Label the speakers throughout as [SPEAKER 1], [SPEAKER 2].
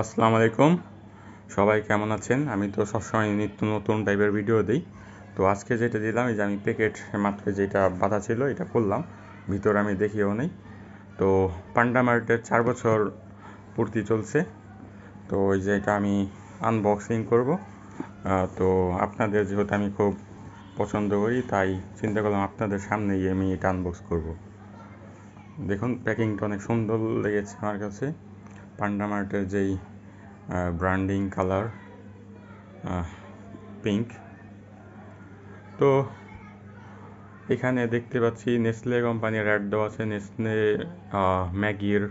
[SPEAKER 1] আসসালামু আলাইকুম। সবাই কেমন আছেন? আমি তো সবসময় নিত্য নতুন টাইপের ভিডিও দিই। তো আজকে যেটা দিলাম, এই যে আমি প্যাকেট মাত্র যেটা বাধা ছিল, এটা করলাম ভিতরে আমি দেখিও নেই। তো পান্ডা মার্টের চার বছর পূর্তি চলছে। তো ওই যে এটা আমি আনবক্সিং করব। তো আপনাদের যেহেতু আমি খুব পছন্দ করি, তাই চিন্তা করলাম আপনাদের সামনেই আমি এটা আনবক্স করব। দেখুন প্যাকিংটা অনেক সুন্দর লেগেছে আমার কাছে। পান্ডা মার্টের যেই ব্র্যান্ডিং কালার পিঙ্ক তো এখানে দেখতে পাচ্ছি নেসলে কোম্পানির অ্যাড দেওয়া আছে। নেসলে ম্যাগির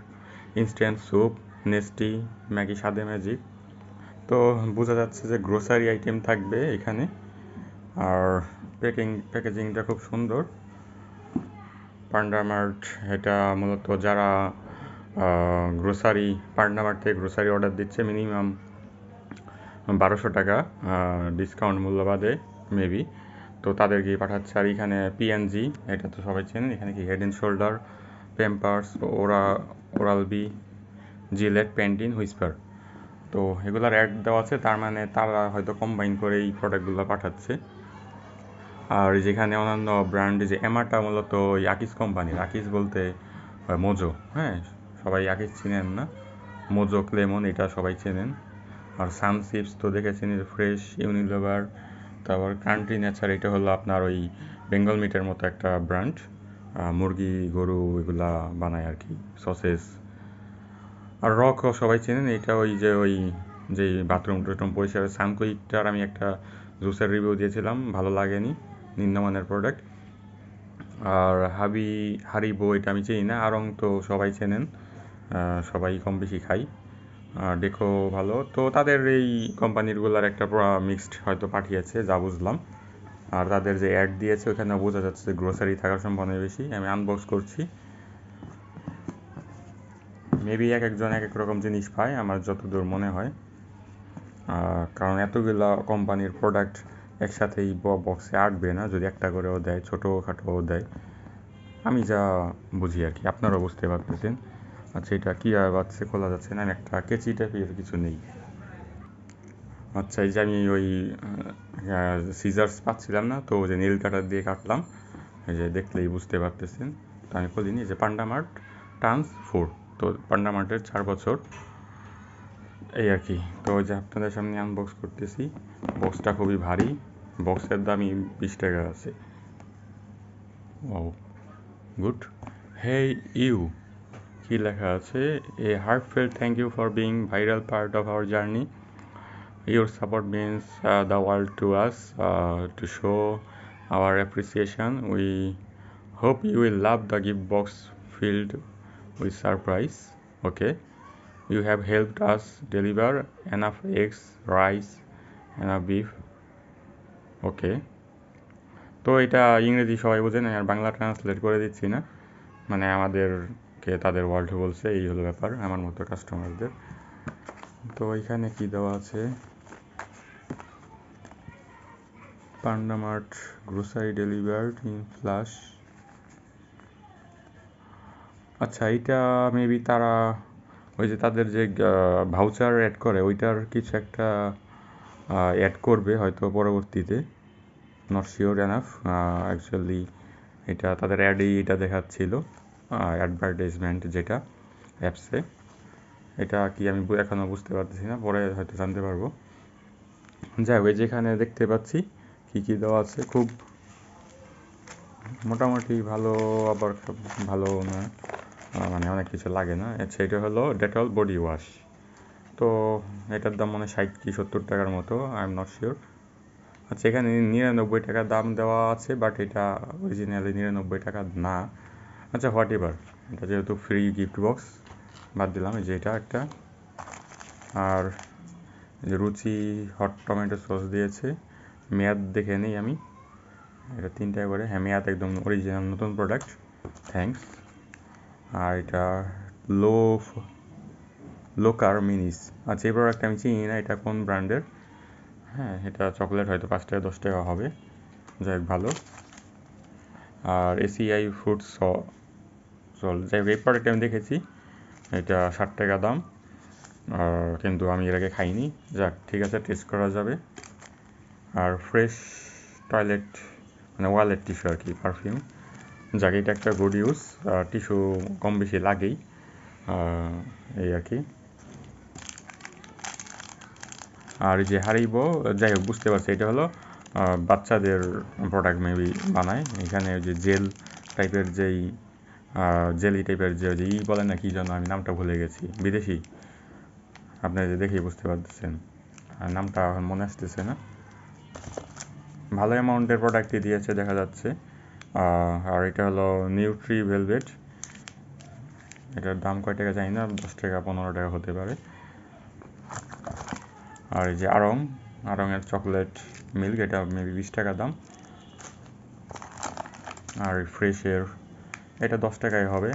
[SPEAKER 1] ইনস্ট্যান্ট স্যুপ নেস্টি ম্যাগি স্বাদে ম্যাজিক তো বোঝা যাচ্ছে যে গ্রোসারি আইটেম থাকবে এখানে। আর প্যাকিং প্যাকেজিংটা খুব সুন্দর। পান্ডা মার্ট এটা মূলত যারা গ্রোসারি পান্ডামার থেকে গ্রোসারি অর্ডার দিচ্ছে মিনিমাম বারোশো টাকা ডিসকাউন্ট মূল্য বাদে মেবি তো তাদেরকে পাঠাচ্ছে। আর এখানে পিএনজি এটা তো সবাই চেনেন, এখানে কি হেড অ্যান্ড শোল্ডার পেম্পার্স ওরা Oral B Gillette Pantene Whisper তো এগুলার অ্যাড দেওয়া আছে, তার মানে তারা হয়তো কম্বাইন করে এই প্রোডাক্টগুলো পাঠাচ্ছে। আর যেখানে অন্যান্য ব্র্যান্ড যে এমাটা মূলত আকিস কোম্পানির আকিস বলতে মোজো হ্যাঁ? সবাই আগে চিনেন না। মোজো লেমন, এটা সবাই চেনেন। আর সানসিপস তো দেখেছেন ফ্রেশ ইউনিলিভার। তারপর কান্ট্রি নেচার, এটা হলো আপনার ওই বেঙ্গল মিটের মতো একটা ব্র্যান্ড মুরগি, গরু, এগুলা বানায় আর কি, সসেস। আর রকও সবাই চেনেন, এটা ওই যে ওই যে বাথরুম টাথরুম পরিষ্কার সানকুইকটার আমি একটা জুসের রিভিউ দিয়েছিলাম, ভালো লাগেনি, নিম্নমানের প্রোডাক্ট আর হাবি, হারিবো, এটা আমি চিনি না, আরং তো সবাই চেনেন। সবাই কম বেশি খাই। দেখো ভালো। তো তাদের এই কোম্পানিরগুলোর একটা মিক্সড হয়তো পাঠিয়েছে, যা বুঝলাম। আর তাদের যে অ্যাড দিয়েছে ওখানে বোঝা যাচ্ছে গ্রোসারি থাকার সম্ভাবনা বেশি। আমি আনবক্স করছি। মেবি এক একজন এক এক রকম জিনিস পায়, আমার যতদূর মনে হয়। কারণ এতগুলো কোম্পানির প্রোডাক্ট একসাথেই বক্সে আটবে না, যদি একটা করেও দেয় ছোটো খাটোও দেয়। আমি যা বুঝি আর কি, আপনারাও বুঝতে পারতেছেন। আচ্ছা এটা কীভাবে বাচ্চা খোলা যাচ্ছে না? একটা কেচি টাইপের কিছু নেই। আচ্ছা এই যে আমি ওই সিজার্স পাচ্ছিলাম না, তো ওই যে নীল কাটার দিয়ে কাটলাম। এই যে দেখলেই বুঝতে পারতেছেন। তো আমি খুলিনি যে পান্ডামার্ট টান্স ফোর তো পান্ডামার্টের চার বছর। এই আর কি। তো ওই যে আপনাদের সামনে আনবক্স করতেছি। বক্সটা খুবই ভারী। বক্সের দামই বিশ টাকা আছে। ও গুড হে ইউ কি লেখা আছে? A heartfelt thank you for being viral part of our journey your support means the world to us to show our appreciation we hope you will love the gift box filled with surprise okay you have helped us deliver enough eggs rice enough beef okay তো এটা ইংরেজি সবাই বোঝেন আর Bangla translate করে দিচ্ছি না। মানে আমাদের কে তাদের ওয়ার্ল্ড বলছে, এই হলো ব্যাপার, আমার মতো কাস্টমারদের তো এখানে কি দেওয়া আছে? Pandamart grocery delivered in flash. আচ্ছা এইটা মেবি তারা, ওই যে তাদের যে ভাউচার অ্যাড করে, ওইটার কিছু একটা অ্যাড করবে হয়তো পরবর্তীতে। নট শিওর এনাফ অ্যাকচুয়ালি এটা তাদের অ্যাডেই এটা দেখাচ্ছিল। অ্যাডভার্টাইজমেন্ট যেটা অ্যাপসে এটা কি আমি এখনও বুঝতে পারতেছি না, পরে হয়তো জানতে পারব। যাই হোক যেখানে দেখতে পাচ্ছি কী কী দেওয়া আছে। খুব মোটামুটি ভালো, আবার ভালো না। মানে অনেক কিছু লাগে না। আচ্ছা এটা হলো ডেটল বডি ওয়াশ তো এটার দাম মানে ষাট কি সত্তর টাকার মতো আই এম নট শিওর আচ্ছা এখানে নিরানব্বই টাকা দাম দেওয়া আছে বাট এটা অরিজিনালি নিরানব্বই টাকা না। আচ্ছা হোয়াট এভার? এটা যেহেতু ফ্রি গিফট বক্স বাদ দিলাম। যে এটা একটা। আর যে রুচি হট টমেটো সস দিয়েছে। মেয়াদ দেখে নিই আমি। এটা তিনটা করে হ্যাঁ মেয়াদ একদম অরিজিনাল নতুন প্রোডাক্ট থ্যাংকস আর এটা লো লোকার মিনিস আচ্ছা এই প্রোডাক্ট আমি চিনি না। এটা কোন ব্র্যান্ডের? হ্যাঁ এটা চকলেট হয়তো পাঁচ টাকা, দশ টাকা হবে। যাই ভালো। আর এসিআই ফ্রুট স চল যাই হোক এই আমি দেখেছি, এটা ষাট টাকা দাম। কিন্তু আমি এর আগে খাইনি। যাক, ঠিক আছে টেস্ট করা যাবে। আর ফ্রেশ টয়লেট মানে ওয়ালেট টিস্যু আর কি পারফিউম যাক, এটা একটা গুড ইউজ টিস্যু কম বেশি লাগেই এই আর কি। আর যে হারিব যাই হোক, বুঝতে পারছি, এটা হলো বাচ্চাদের প্রোডাক্ট মেবি বানায়। এখানে যে জেল টাইপের যেই জেলি টাইপের যে ওই যে ই বলে না কি জন্য আমি নামটা ভুলে গেছি। বিদেশি? আপনারা যে দেখেই বুঝতে পারতেছেন। আর নামটা মনে আসতেছে না। ভালো অ্যামাউন্টের প্রোডাক্টই দিয়েছে, দেখা যাচ্ছে। আর এটা হলো নিউট্রি ভেলভেট এটার দাম কয় টাকা জানি না, দশ টাকা, পনেরো টাকা হতে পারে। আর এই যে আরং আরঙের চকলেট মিল্ক এটা মেবি বিশ টাকা দাম। আর ফ্রেশের এটা দশ টাকায় হবে।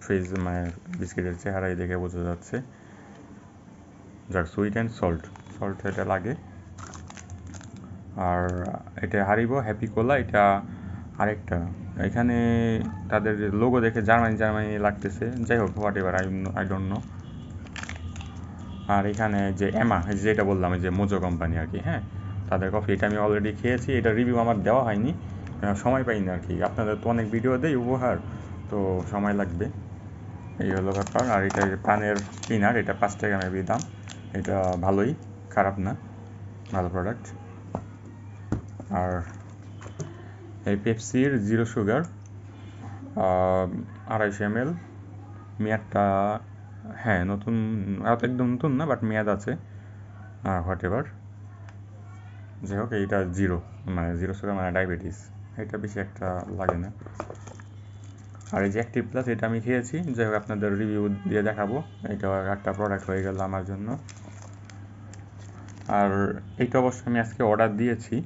[SPEAKER 1] ফ্রিজ মানে বিস্কিটের চেহারাই দেখে বোঝা যাচ্ছে। যাক সুইট অ্যান্ড সল্ট সল্ট এটা লাগে। আর এটা হারিব হ্যাপি কোলা এটা আরেকটা। এখানে তাদের লোগো দেখে জার্মানি জার্মানি লাগতেছে। যাই হোক whatever I I don't know আর এখানে যে এমা যেটা বললাম যে মোজো কোম্পানি আর কি হ্যাঁ? তাদের কফি এটা আমি অলরেডি খেয়েছি। এটা রিভিউ আমার দেওয়া হয়নি। সময় পাইনি আর কি। আপনাদের তো অনেক ভিডিও দেয় উপহার, তো সময় লাগবে। এই হলো ব্যাপার। আর এটা পানের পিনার এটা পাঁচ টাকা মেবি দাম। এটা ভালোই, খারাপ না। ভালো প্রোডাক্ট আর এই পেপসির জিরো সুগার আড়াইশো এম এল মেয়াদটা হ্যাঁ নতুন একদম নতুন না বাট মেয়াদ আছে। হোয়াট এভার যাই হোক, এইটা জিরো মানে জিরো সুগার মানে ডায়াবেটিস এটা বেশি একটা লাগে না। আর এই যে অ্যাক্টিভ প্লাস এটা আমি খেয়েছি, যাই হোক আপনাদের রিভিউ দিয়ে দেখাবো। এটা একটা প্রোডাক্ট হয়ে গেল আমার জন্য। আর এইটা অবশ্য আমি আজকে অর্ডার দিয়েছি।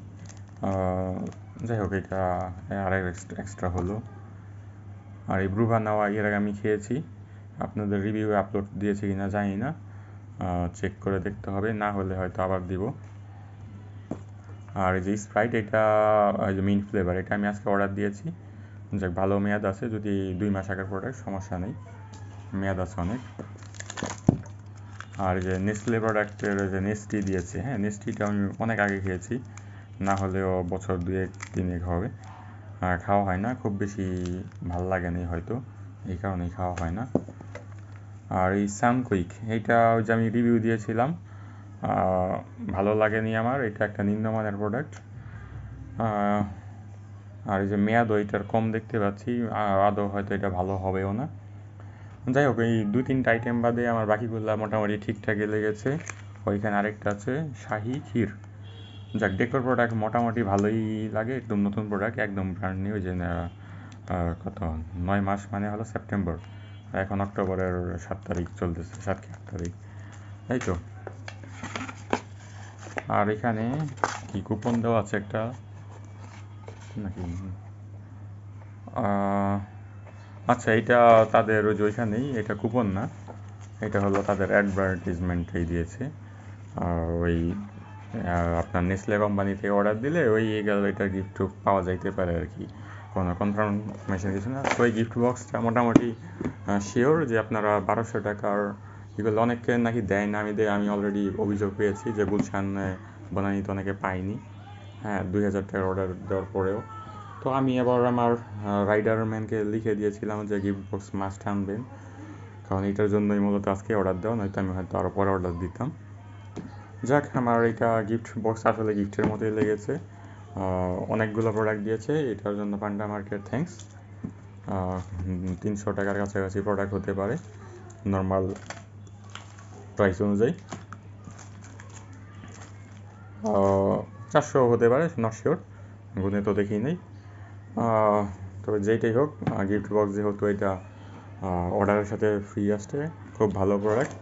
[SPEAKER 1] যাই হোক এটা আর এক্সট্রা হলো। আর এই ব্রুভা নেওয়া এর আগে আমি খেয়েছি। আপনাদের রিভিউ আপলোড দিয়েছি কিনা জানি না। চেক করে দেখতে হবে, না হলে হয়তো আবার দিব। আর যে স্প্রাইট এটা মিন ফ্লেভার এটা আমি আজকে অর্ডার দিয়েছি। যাক, ভালো মেয়াদ আছে, যদি দুই মাস আগের প্রোডাক্ট সমস্যা নেই। মেয়াদ আছে অনেক। আর যে নেসলে প্রোডাক্টের যে নেস্টি দিয়েছে হ্যাঁ নেস্টিটা আমি অনেক আগে খেয়েছি। না হলেও বছর দুয়েক, তিনেক হবে। খাওয়া হয় না, খুব বেশি ভালো লাগে না হয়তো, এই কারণেই খাওয়া হয় না। আর এই সানকুইক এইটা যে আমি রিভিউ দিয়েছিলাম। ভালো লাগেনি আমার, এটা একটা নিম্নমানের প্রোডাক্ট আর এই যে মেয়াদ ওইটার কম দেখতে পাচ্ছি আদৌ হয়তো এটা ভালো হবেও না। যাই হোক, এই দুই তিনটা আইটেম বাদে আমার বাকিগুলো মোটামুটি ঠিকঠাকই লেগেছে। ওইখানে আরেকটা আছে, শাহি ক্ষীর। যাক ডেকোর প্রোডাক্ট মোটামুটি ভালোই লাগে, একদম নতুন প্রোডাক্ট একদম ব্র্যান্ড নিউ যে কত, নয় মাস মানে হলো সেপ্টেম্বর এখন অক্টোবরের সাত তারিখ চলতেছে সাত আট তারিখ। তাই তো। আর এখানে কি কুপন দেওয়া আছে একটা? নাকি? আচ্ছা এটা তাদের ওই যে ওইখানেই, এটা কুপন না? এটা হলো তাদের অ্যাডভার্টিজমেন্টেই দিয়েছে। ওই আপনার নেসলে কোম্পানি থেকে অর্ডার দিলে ওই গেল, এটা গিফট পাওয়া যাইতে পারে আর কি। কোনো কনফার্মেশন কিছু না। তো ওই গিফট বক্সটা মোটামুটি শিওর যে আপনারা বারোশো টাকার এগুলো অনেককে নাকি দেয় না। আমি দেয় আমি অলরেডি অভিযোগ পেয়েছি যে গুলশান বনানিতে অনেকে পাইনি হ্যাঁ দুই হাজার টাকার অর্ডার দেওয়ার পরেও। তো আমি আবার আমার রাইডার ম্যানকে লিখে দিয়েছিলাম যে গিফট বক্স মাস্ট আনবেন। কারণ এটার জন্যই মূলত আজকে অর্ডার দেওয়া, নয়তো আমি হয়তো আরও পরে অর্ডার দিতাম। যাক, আমার এটা গিফট বক্স আসলে গিফটের মতোই লেগেছে। অনেকগুলো প্রোডাক্ট দিয়েছে, এটার জন্য পান্ডা মার্কেট থ্যাংকস তিনশো টাকার কাছাকাছি প্রোডাক্ট হতে পারে। নর্মাল প্রাইস অনুযায়ী। চারশো হতে পারে নট শিওর গুনে তো দেখি নেই। তবে যেইটাই হোক গিফট বক্স যেহেতু এটা অর্ডারের সাথে ফ্রি আসছে, খুব ভালো প্রোডাক্ট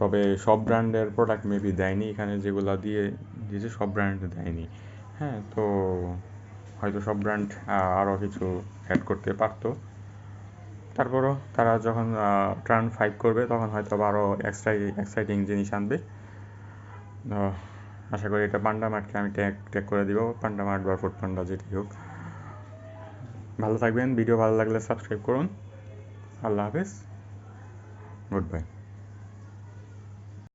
[SPEAKER 1] তবে সব ব্র্যান্ডের প্রোডাক্ট মেবি দেয়নি এখানে, যেগুলো দিয়ে দিয়েছে সব ব্র্যান্ড দেয়নি। হ্যাঁ তো হয়তো সব ব্র্যান্ড আরও কিছু অ্যাড করতে পারতো। তারপরও তারা যখন টার্ন ফাইভ করবে, তখন হয়তো আরও এক্সাই এক্সাইটিং জিনিস আনবে। আশা করি এটা পান্ডা মার্টকে আমি ট্যাগ ট্যাগ করে দিব। পান্ডা মার্ট বা ফুড পান্ডা যেটি হোক। ভালো থাকবেন। ভিডিও ভালো লাগলে সাবস্ক্রাইব করুন। আল্লাহ হাফিজ। Good bye